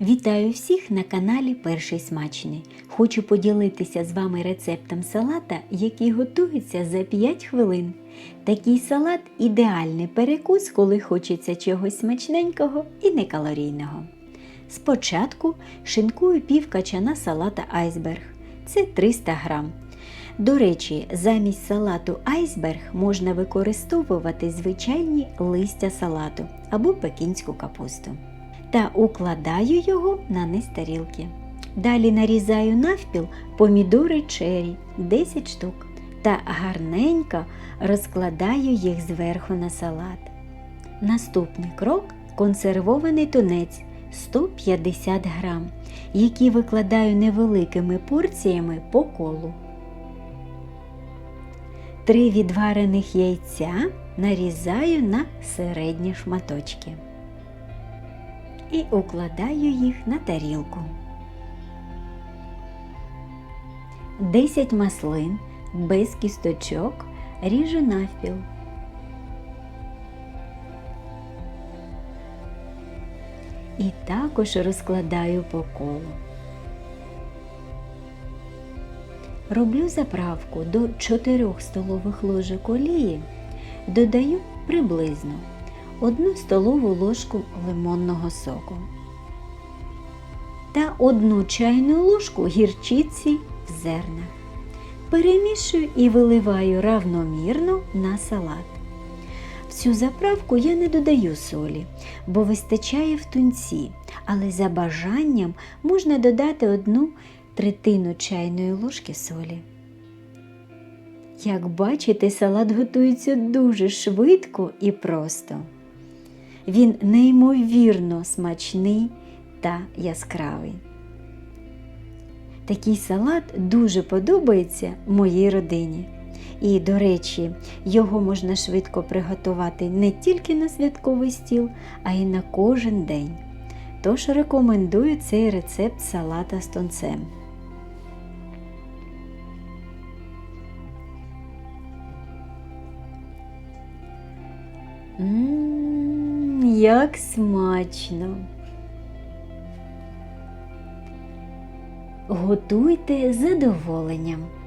Вітаю всіх на каналі Перший Смачний. Хочу поділитися з вами рецептом салата, який готується за 5 хвилин. Такий салат ідеальний перекус, коли хочеться чогось смачненького і некалорійного. Спочатку шинкую пів качана салата айсберг. Це 300 грам. До речі, замість салату айсберг можна використовувати звичайні листя салату або пекінську капусту та укладаю його на низ тарілки. Далі нарізаю навпіл помідори чері 10 штук та гарненько розкладаю їх зверху на салат. Наступний крок консервований тунець 150 грам, який викладаю невеликими порціями по колу. Три відварених яйця нарізаю на середні шматочки і укладаю їх на тарілку. 10 маслин без кісточок ріжу навпіл. І також розкладаю по колу. Роблю заправку до 4 столових ложок олії, додаю приблизно 1 столову ложку лимонного соку та 1 чайну ложку гірчиці в зернах. Перемішую і виливаю равномірно на салат. В цю заправку я не додаю солі, бо вистачає в тунці, але за бажанням можна додати одну третину чайної ложки солі. Як бачите, салат готується дуже швидко і просто. Він неймовірно смачний та яскравий. Такий салат дуже подобається моїй родині. І, до речі, його можна швидко приготувати не тільки на святковий стіл, а й на кожен день. Тож рекомендую цей рецепт салата з тунцем. Ммм, як смачно! Готуйте задоволенням.